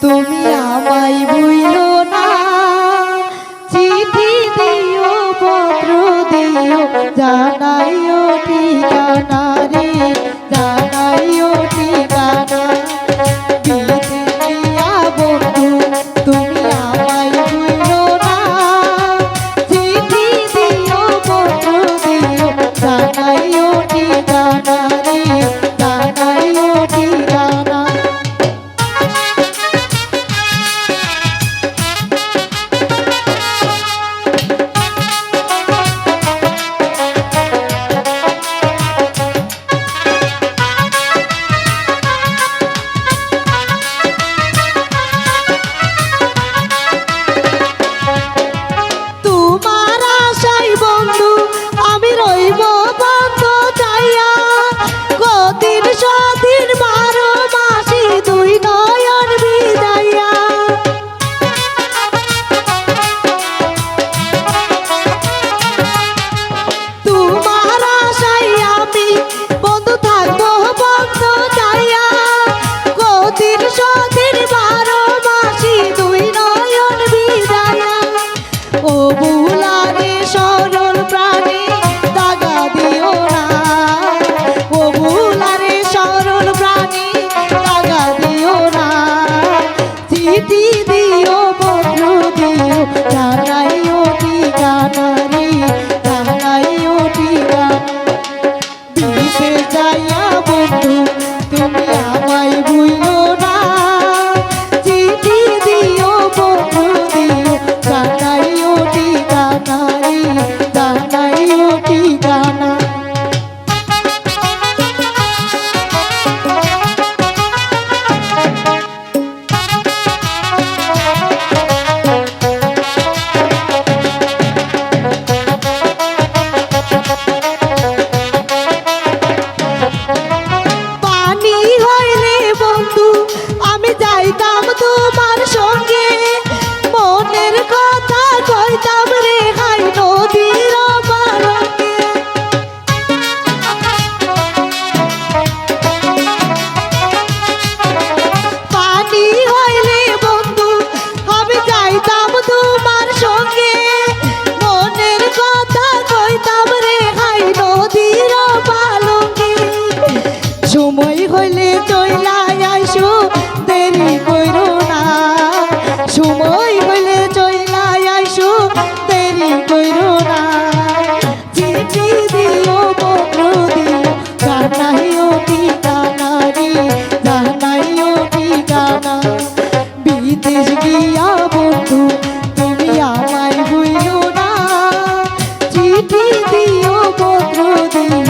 তুমি আমায় বইল না। চিঠি দিও, পত্র দিও, জানাইও ঠিকানা রে, জানাইও ঠিকানা। জানাইও ঠিকানা রে, জানাইও ঠিকানা। ti. হইলে চইলা আইসো, দেরি কইরো না। সময় হইলে চইলা আইসো, দেরি কইরো না। চিঠি দিও, পত্র দিও, জানাইও ঠিকানা রে জানাইও ঠিকানা বিদেশ গিয়া বন্ধু, তুমি আমায় হইল না। চিঠি দিও, পত্র দিও